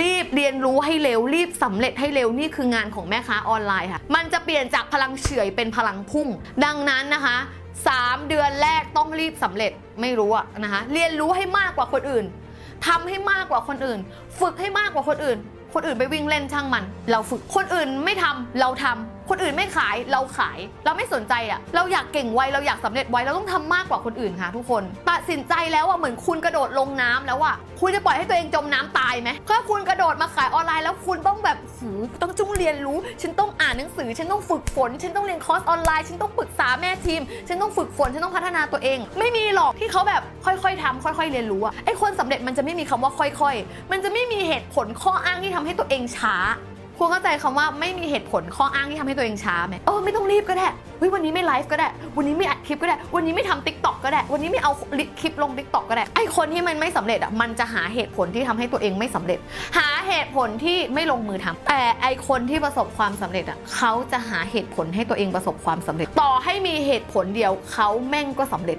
รีบเรียนรู้ให้เร็ว รีบสำเร็จให้เร็วนี่คืองานของแม่ค้าออนไลน์ค่ะ มันจะเปลี่ยนจากพลังเฉื่อยเป็นพลังพุ่ง ดังนั้นนะคะ 3 เดือนแรกต้องรีบสำเร็จไม่รู้อะนะคะ เรียนรู้ให้มากกว่าคนอื่นทำให้มากกว่าคนอื่น ฝึกให้มากกว่าคนอื่น คนอื่นไปวิ่งเล่นช่างมัน เราฝึกคนอื่นไม่ทำเราทำคนอื่นไม่ขายเราขาย เราไม่สนใจอะเราอยากเก่งไวเราอยากสำเร็จไวเราต้องทำมากกว่าคนอื่นค่ะทุกคนตัดสินใจแล้วอะเหมือนคุณกระโดดลงน้ำแล้วอะคุณจะปล่อยให้ตัวเองจมน้ำตายไหมถ้าคุณกระโดดมาขายออนไลน์แล้วคุณต้องแบบหูต้องจุ้งเรียนรู้ ฉันต้องอ่านหนังสือ ฉันต้องฝึกฝน ฉันต้องเรียนคอร์สออนไลน์ ฉันต้องปรึกษาแม่ทีม ฉันต้องฝึกฝน ฉันต้องพัฒนาตัวเอง ไม่มีหรอกที่เขาแบบค่อยๆทำค่อย ๆ เรียนรู้อะไอคนสำเร็จมันจะไม่มีคำว่าค่อย ๆ มันจะไม่มีเหตุผลข้ออ้างที่ทำให้ตัวเองช้า คุณเข้าใจคำว่าไม่มีเหตุผลข้ออ้างที่ทำให้ตัวเองช้าไหมเออไม่ต้องรีบก็ได้เฮ้ยวันนี้ไม่ไลฟ์ก็ได้ วันนี้ไม่อัดคลิปก็ได้ วันนี้ไม่ทำติ๊กต็อกก็ได้ วันนี้ไม่เอาคลิปลงติ๊กต็อกก็ได้ ไอคนที่มันไม่สำเร็จอะ มันจะหาเหตุผลที่ทำให้ตัวเองไม่สำเร็จ หาเหตุผลที่ไม่ลงมือทำแต่ไอคนที่ประสบความสำเร็จอะ เขาจะหาเหตุผลให้ตัวเองประสบความสำเร็จ ต่อให้มีเหตุผลเดียวเขาแม่งก็สำเร็จ